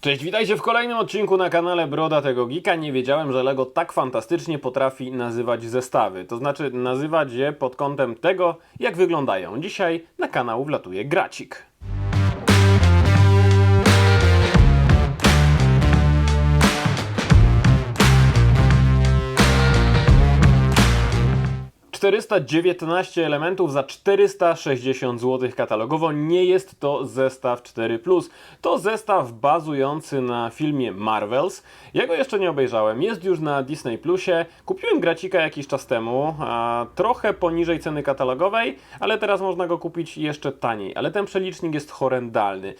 Cześć, witajcie w kolejnym odcinku na kanale Broda tego Geeka. Nie wiedziałem, że LEGO tak fantastycznie potrafi nazywać zestawy. To znaczy nazywać je pod kątem tego, jak wyglądają. Dzisiaj na kanał wlatuje Gracik. ...419 elementów za 460 zł katalogowo. Nie jest to zestaw 4+. To zestaw bazujący na filmie Marvels. Ja go jeszcze nie obejrzałem. Jest już na Disney Plusie. Kupiłem gracika jakiś czas temu. Trochę poniżej ceny katalogowej, ale teraz można go kupić jeszcze taniej. Ale ten przelicznik jest horrendalny.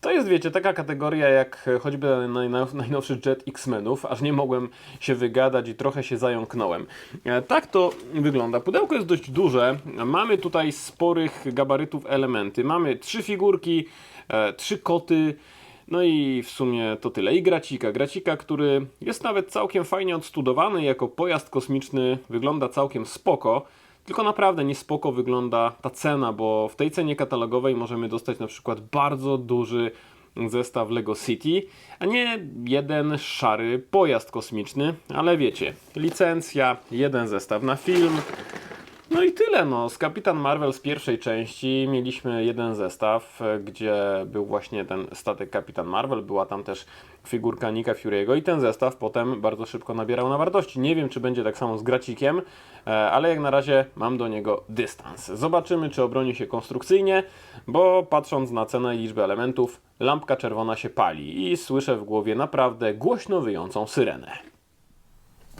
To jest, wiecie, taka kategoria jak e, choćby najnow- najnowszy jet X-Menów, aż nie mogłem się wygadać i trochę się zająknąłem. E, Tak to wygląda. Pudełko jest dość duże. Mamy tutaj sporych gabarytów elementy. Mamy trzy figurki, e, trzy koty, no i w sumie to tyle. I gracika. Gracika, który jest nawet całkiem fajnie odstudowany jako pojazd kosmiczny, wygląda całkiem spoko. Tylko naprawdę niespoko wygląda ta cena, bo w tej cenie katalogowej możemy dostać na przykład bardzo duży zestaw Lego City, a nie jeden szary pojazd kosmiczny, ale wiecie, licencja, jeden zestaw na film, no i tyle, no. Z Kapitan Marvel z pierwszej części mieliśmy jeden zestaw, e, gdzie był właśnie ten statek Kapitan Marvel, była tam też figurka Nika Fury'ego i ten zestaw potem bardzo szybko nabierał na wartości. Nie wiem, czy będzie tak samo z gracikiem, e, ale jak na razie mam do niego dystans. Zobaczymy, czy obroni się konstrukcyjnie, bo patrząc na cenę i liczbę elementów, lampka czerwona się pali i słyszę w głowie naprawdę głośno wyjącą syrenę.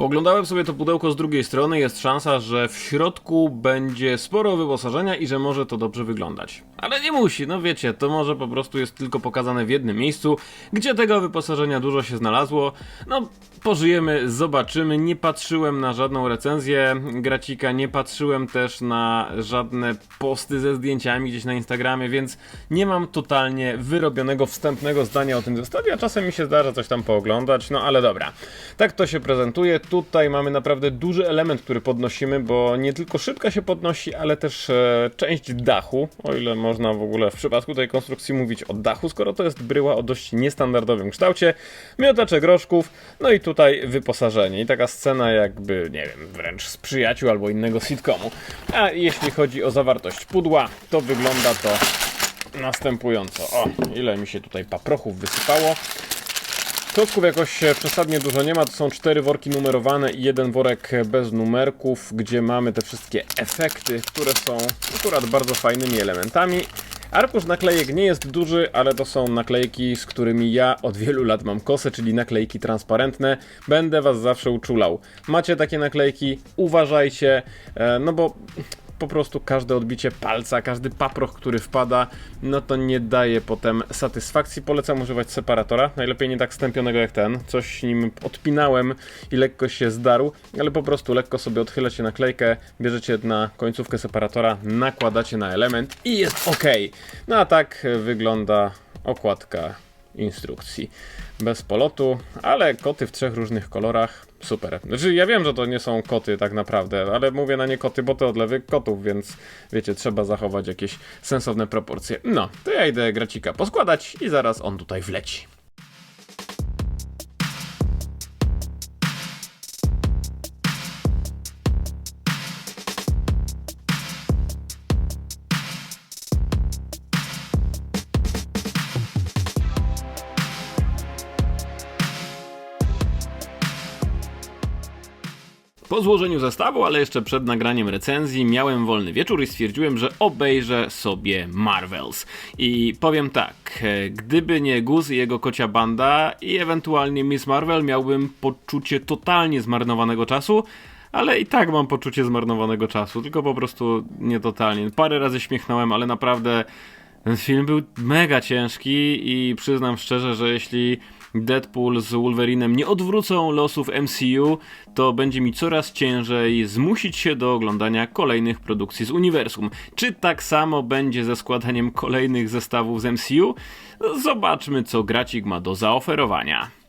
Pooglądałem sobie to pudełko z drugiej strony. Jest szansa, że w środku będzie sporo wyposażenia i że może to dobrze wyglądać. Ale nie musi, no wiecie, to może po prostu jest tylko pokazane w jednym miejscu, gdzie tego wyposażenia dużo się znalazło. No, pożyjemy, zobaczymy. Nie patrzyłem na żadną recenzję gracika, nie patrzyłem też na żadne posty ze zdjęciami gdzieś na Instagramie, więc nie mam totalnie wyrobionego wstępnego zdania o tym zestawie, a czasem mi się zdarza coś tam pooglądać, no ale dobra. Tak to się prezentuje. Tutaj mamy naprawdę duży element, który podnosimy, bo nie tylko szybka się podnosi, ale też e, część dachu, o ile można w ogóle w przypadku tej konstrukcji mówić o dachu, skoro to jest bryła o dość niestandardowym kształcie, miotacze groszków, no i tutaj wyposażenie. I taka scena jakby, nie wiem, wręcz z przyjaciół albo innego sitcomu. A jeśli chodzi o zawartość pudła, to wygląda to następująco. O, ile mi się tutaj paprochów wysypało. Klocków jakoś e, przesadnie dużo nie ma, to są cztery worki numerowane i jeden worek bez numerków, gdzie mamy te wszystkie efekty, które są akurat bardzo fajnymi elementami. Arkusz naklejek nie jest duży, ale to są naklejki, z którymi ja od wielu lat mam kosę, czyli naklejki transparentne. Będę was zawsze uczulał. Macie takie naklejki, uważajcie, e, no bo po prostu każde odbicie palca, każdy paproch, który wpada, no to nie daje potem satysfakcji. Polecam używać separatora, najlepiej nie tak stępionego jak ten. Coś nim odpinałem i lekko się zdarł, ale po prostu lekko sobie odchylacie naklejkę, bierzecie na końcówkę separatora, nakładacie na element i jest ok. No a tak wygląda okładka instrukcji. Bez polotu, ale koty w trzech różnych kolorach. Super. Znaczy, ja wiem, że to nie są koty tak naprawdę, ale mówię na nie koty, bo to odlewy kotów, więc wiecie, trzeba zachować jakieś sensowne proporcje. No, to ja idę gracika poskładać i zaraz on tutaj wleci. Po złożeniu zestawu, ale jeszcze przed nagraniem recenzji, miałem wolny wieczór i stwierdziłem, że obejrzę sobie Marvels. I powiem tak, e, gdyby nie Gus i jego kocia banda i ewentualnie Miss Marvel, miałbym poczucie totalnie zmarnowanego czasu. Ale i tak mam poczucie zmarnowanego czasu, tylko po prostu nie totalnie. Parę razy śmiechnąłem, ale naprawdę ten film był mega ciężki i przyznam szczerze, że jeśli Deadpool z Wolverinem nie odwrócą losów MCU, to będzie mi coraz ciężej zmusić się do oglądania kolejnych produkcji z uniwersum. Czy tak samo będzie ze składaniem kolejnych zestawów z MCU? Zobaczmy, co Gracik ma do zaoferowania.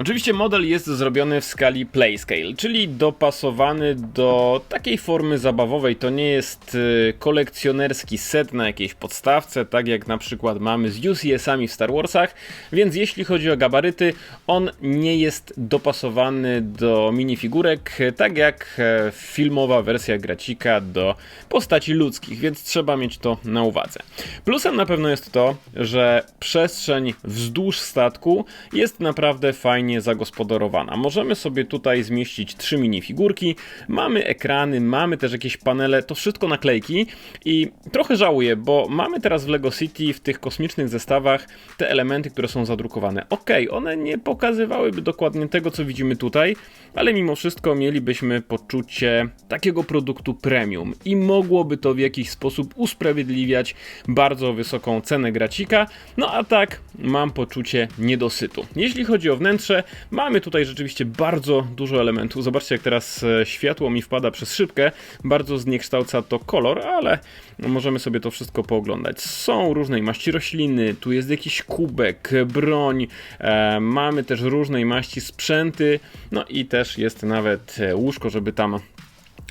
Oczywiście model jest zrobiony w skali playscale, czyli dopasowany do takiej formy zabawowej. To nie jest y, kolekcjonerski set na jakiejś podstawce, tak jak na przykład mamy z UCS-ami w Star Warsach, więc jeśli chodzi o gabaryty, on nie jest dopasowany do minifigurek, tak jak e, filmowa wersja gracika do postaci ludzkich, więc trzeba mieć to na uwadze. Plusem na pewno jest to, że przestrzeń wzdłuż statku jest naprawdę fajnie zagospodarowana. Możemy sobie tutaj zmieścić trzy minifigurki, mamy ekrany, mamy też jakieś panele, to wszystko naklejki i trochę żałuję, bo mamy teraz w Lego City w tych kosmicznych zestawach te elementy, które są zadrukowane. Ok, one nie pokazywałyby dokładnie tego, co widzimy tutaj, ale mimo wszystko mielibyśmy poczucie takiego produktu premium i mogłoby to w jakiś sposób usprawiedliwiać bardzo wysoką cenę gracika. No a tak mam poczucie niedosytu. Jeśli chodzi o wnętrze, mamy tutaj rzeczywiście bardzo dużo elementów. Zobaczcie, jak teraz e, światło mi wpada przez szybkę. Bardzo zniekształca to kolor, ale możemy sobie to wszystko pooglądać. Są różnej maści rośliny, tu jest jakiś kubek, broń, e, mamy też różnej maści sprzęty, no i też jest nawet e, łóżko, żeby tam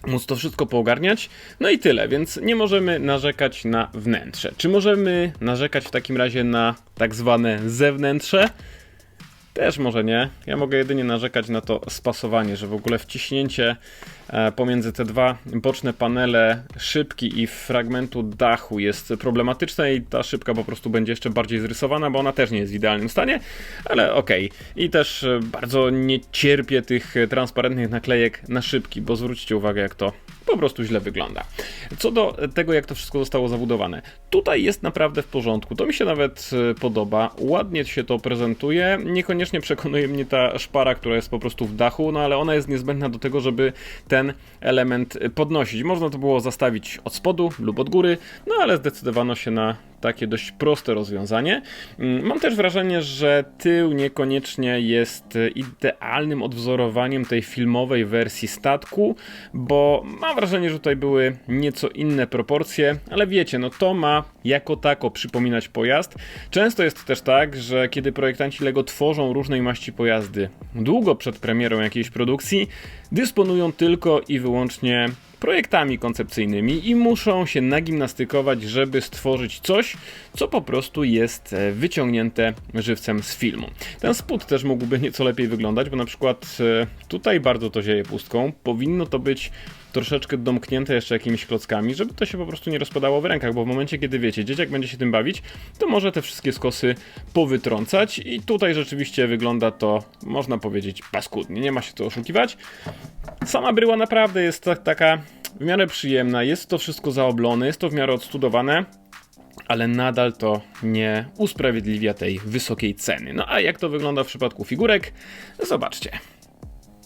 móc to wszystko poogarniać. No i tyle, więc nie możemy narzekać na wnętrze. Czy możemy narzekać w takim razie na tak zwane zewnętrze? Też może nie. Ja mogę jedynie narzekać na to spasowanie, że w ogóle wciśnięcie e, pomiędzy te dwa boczne panele szybki i fragmentu dachu jest problematyczne i ta szybka po prostu będzie jeszcze bardziej zrysowana, bo ona też nie jest w idealnym stanie, ale okej. Okay. I też e, bardzo nie cierpię tych transparentnych naklejek na szybki, bo zwróćcie uwagę jak to po prostu źle wygląda. Co do tego, jak to wszystko zostało zabudowane, tutaj jest naprawdę w porządku. To mi się nawet e, podoba. Ładnie się to prezentuje. Niekoniecznie przekonuje mnie ta szpara, która jest po prostu w dachu, no ale ona jest niezbędna do tego, żeby ten element podnosić. Można to było zastawić od spodu lub od góry, no ale zdecydowano się na takie dość proste rozwiązanie. Mm, mam też wrażenie, że tył niekoniecznie jest idealnym odwzorowaniem tej filmowej wersji statku, bo mam wrażenie, że tutaj były nieco inne proporcje, ale wiecie, no to ma jako tako przypominać pojazd. Często jest też tak, że kiedy projektanci LEGO tworzą różnej maści pojazdy długo przed premierą jakiejś produkcji, dysponują tylko i wyłącznie projektami koncepcyjnymi i muszą się nagimnastykować, żeby stworzyć coś, co po prostu jest e, wyciągnięte żywcem z filmu. Ten spód też mógłby nieco lepiej wyglądać, bo na przykład e, tutaj bardzo to zieje pustką. Powinno to być troszeczkę domknięte jeszcze jakimiś klockami, żeby to się po prostu nie rozpadało w rękach, bo w momencie, kiedy wiecie, dzieciak będzie się tym bawić, to może te wszystkie skosy powytrącać i tutaj rzeczywiście wygląda to, można powiedzieć, paskudnie, nie ma się to oszukiwać. Sama bryła naprawdę jest tak, taka w miarę przyjemna, jest to wszystko zaoblone, jest to w miarę odstudowane, ale nadal to nie usprawiedliwia tej wysokiej ceny. No a jak to wygląda w przypadku figurek? Zobaczcie.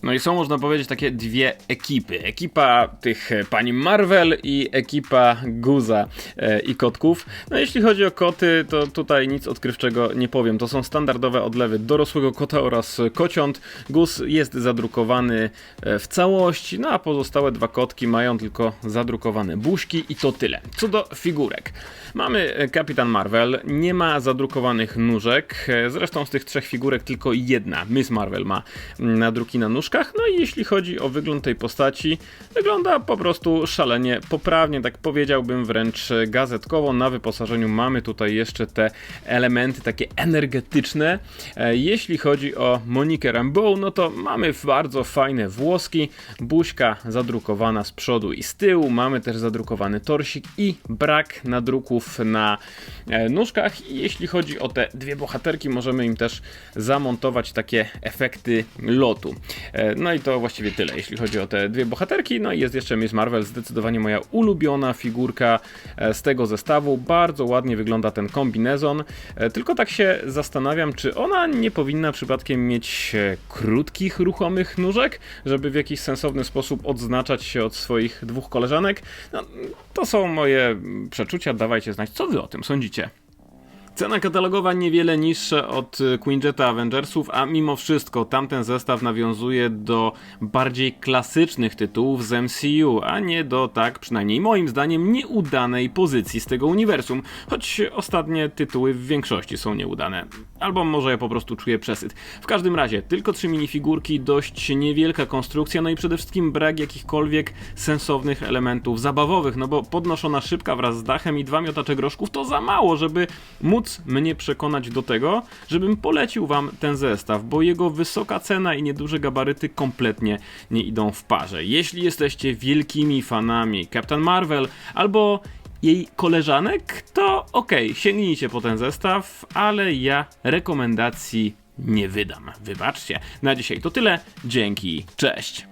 No i są, można powiedzieć, takie dwie ekipy. Ekipa tych e, pani Marvel i ekipa Guza e, i kotków. No jeśli chodzi o koty, to tutaj nic odkrywczego nie powiem. To są standardowe odlewy dorosłego kota oraz kociąt. Guz jest zadrukowany e, w całości, no a pozostałe dwa kotki mają tylko zadrukowane buźki i to tyle. Co do figurek. Mamy Kapitan Marvel, nie ma zadrukowanych nóżek. Zresztą z tych trzech figurek tylko jedna, Miss Marvel ma nadruki na nóżkach no i jeśli chodzi o wygląd tej postaci, wygląda po prostu szalenie poprawnie, tak powiedziałbym wręcz gazetkowo. Na wyposażeniu mamy tutaj jeszcze te elementy takie energetyczne. E, jeśli chodzi o Monikę Rambeau, no to mamy bardzo fajne włoski, buźka zadrukowana z przodu i z tyłu, mamy też zadrukowany torsik i brak nadruków na e, nóżkach. I jeśli chodzi o te dwie bohaterki, możemy im też zamontować takie efekty lotu. E, no i to właściwie tyle, jeśli chodzi o te dwie bohaterki. No i jest jeszcze Miss Marvel, zdecydowanie moja ulubiona figurka e, z tego zestawu. Bardzo ładnie wygląda ten kombinezon. E, tylko tak się zastanawiam, czy ona nie powinna przypadkiem mieć krótkich, ruchomych nóżek, żeby w jakiś sensowny sposób odznaczać się od swoich dwóch koleżanek. No, to są moje przeczucia, dawajcie znać, co wy o tym sądzicie. Cena katalogowa niewiele niższa od y, Quinjeta Avengersów, a mimo wszystko tamten zestaw nawiązuje do bardziej klasycznych tytułów z MCU, a nie do tak, przynajmniej moim zdaniem, nieudanej pozycji z tego uniwersum, choć ostatnie tytuły w większości są nieudane. Albo może ja po prostu czuję przesyt. W każdym razie, tylko trzy minifigurki, dość niewielka konstrukcja, no i przede wszystkim brak jakichkolwiek sensownych elementów zabawowych, no bo podnoszona szybka wraz z dachem i dwa miotacze groszków to za mało, żeby móc mnie przekonać do tego, żebym polecił wam ten zestaw, bo jego wysoka cena i nieduże gabaryty kompletnie nie idą w parze. Jeśli jesteście wielkimi fanami Captain Marvel albo jej koleżanek, to okej, okay, sięgnijcie po ten zestaw, ale ja rekomendacji nie wydam. Wybaczcie. Na dzisiaj to tyle. Dzięki. Cześć.